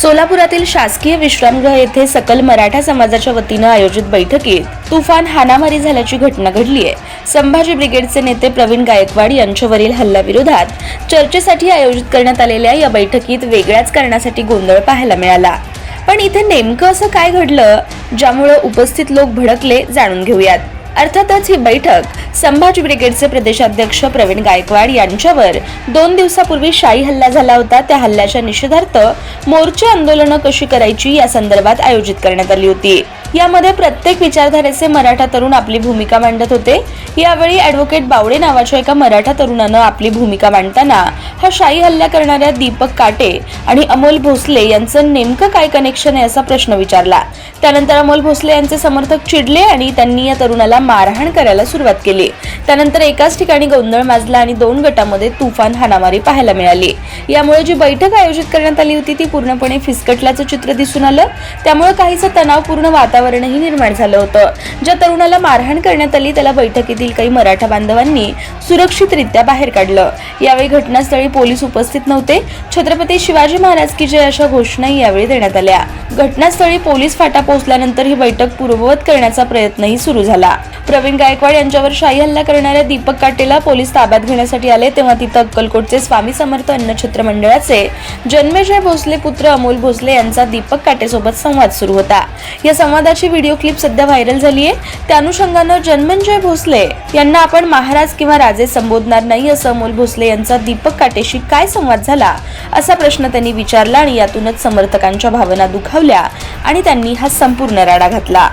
सोलापुरातील शासकीय विश्रामगृह येथे सकल मराठा समाजाच्या वतीनं आयोजित बैठकीत तुफान हानामारी झाल्याची घटना घडली आहे. संभाजी ब्रिगेडचे नेते प्रवीण गायकवाड यांच्यावरील हल्ल्याविरोधात चर्चेसाठी आयोजित करण्यात आलेल्या या बैठकीत वेगळ्याच कारणासाठी गोंधळ पाहायला मिळाला. पण इथे नेमकं असं काय घडलं ज्यामुळे उपस्थित लोक भडकले जाणून घेऊयात. अर्थातच ही बैठक संभाजी ब्रिगेडचे प्रदेशाध्यक्ष प्रवीण गायकवाड यांच्यावर दोन दिवसापूर्वी शाही हल्ला झाला होता. त्या हल्ल्याच्या निषेधार्थ मोर्चे आंदोलनं कशी करायची या संदर्भात आयोजित करण्यात आली होती. यामध्ये प्रत्येक विचारधारेचे मराठा तरुण आपली भूमिका मांडत होते. यावेळी ॲडव्होकेट बावडे नावाच्या एका मराठा तरुणानं आपली भूमिका मांडताना हा शाही हल्ला करणाऱ्या दीपक काटे आणि अमोल भोसले यांचं नेमकं काय कनेक्शन आहे असा प्रश्न विचारला. त्यानंतर अमोल भोसले यांचे समर्थक चिडले आणि त्यांनी या तरुणाला मारहाण करायला सुरुवात केली. त्यानंतर एकाच ठिकाणी गोंधळ माजला आणि दोन गटामध्ये तुफान हाणामारी पाहायला मिळाली. यामुळे जी बैठक आयोजित करण्यात आली होती ती पूर्णपणे फिसकटल्याचं चित्र दिसून आलं. त्यामुळे काहीसं तणावपूर्ण वातावरण वातावरणही निर्माण झालं होतं. ज्या तरुणाला मारहाण करण्यात आली त्याला बैठकीतील काही मराठा बांधवांनी सुरक्षितरित्या बाहेर काढलं. यावेळी घटनास्थळी पोलीस उपस्थित नव्हते. छत्रपती शिवाजी महाराज की जय अशा घोषणाही यावेळी देण्यात आल्या. घटनास्थळी पोलीस फाटा पोहोचल्यानंतर ही बैठक पूर्ववत करण्याचा प्रयत्नही सुरू झाला. प्रवीण गायकवाड यांच्यावर शाही हल्ला करणाऱ्या दीपक काटेला पोलीस ताब्यात घेण्यासाठी आले तेव्हा तिथं अक्कलकोटचे स्वामी समर्थ अन्नछत्र मंडळाचे जन्मेजय भोसले पुत्र अमोल भोसले यांचा दीपक काटेसोबत संवाद सुरू होता. या संवादाची व्हिडिओ क्लिप सध्या व्हायरल झाली आहे त्या अनुषंगानं जन्मंजय भोसले यांना आपण महाराज किंवा राजे संबोधणार नाही असं अमोल भोसले यांचा दीपक काटेशी काय संवाद झाला असा प्रश्न त्यांनी विचारला आणि यातूनच समर्थकांच्या भावना दुखावल्या आणि त्यांनी हा संपूर्ण राडा घातला.